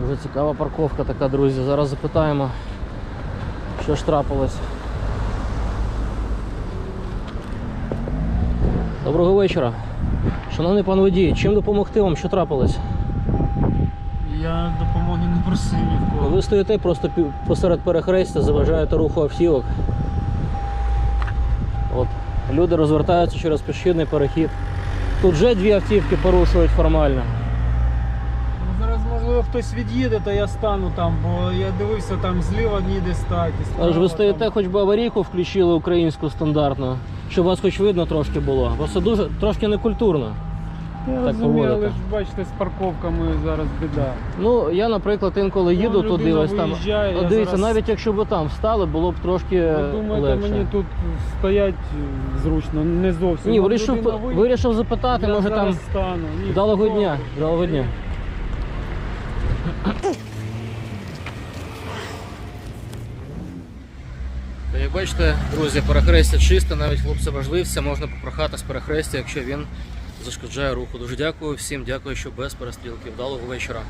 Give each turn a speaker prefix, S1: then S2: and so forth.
S1: Дуже цікава парковка така, друзі. Зараз запитаємо, що ж трапилось. Доброго вечора. Шановний пан водій, чим допомогти вам? Що трапилось?
S2: Я допомоги не просив ні в кого.
S1: Ви стоїте просто посеред перехрестя, заважаєте руху автівок. От. Люди розвертаються через пішохідний перехід. Тут вже дві автівки порушують формально.
S2: Ну, зараз, можливо, хтось від'їде, то я стану там, бо я дивився там зліва ніде стати.
S1: Аж ж ви стоїте,
S2: там.
S1: хоч би аварійку включили українську стандартну, щоб вас хоч видно трошки було. Бо це дуже трошки некультурно.
S2: Я
S1: так
S2: розумію, але ж бачите, з парковками зараз біда.
S1: Ну, я, наприклад, інколи
S2: Вон
S1: їду туди,
S2: людина
S1: ось там.
S2: виїжджає,
S1: От дивіться,
S2: зараз-
S1: навіть якщо б там встали, було б трошки
S2: Ви думаєте,
S1: легше.
S2: мені тут стоять зручно, не зовсім.
S1: Ні, вирішив,
S2: людина
S1: вирішив запитати,
S2: я
S1: може
S2: зараз
S1: там.
S2: стану. Ні,
S1: Вдалого дня, вдалого дня. Як бачите, друзі, перехрестя чисте, навіть хлопця важливця можна попрохати з перехрестя, якщо він зашкоджає руху. Дуже дякую всім, дякую, що без перестрілки. Вдалого вечора.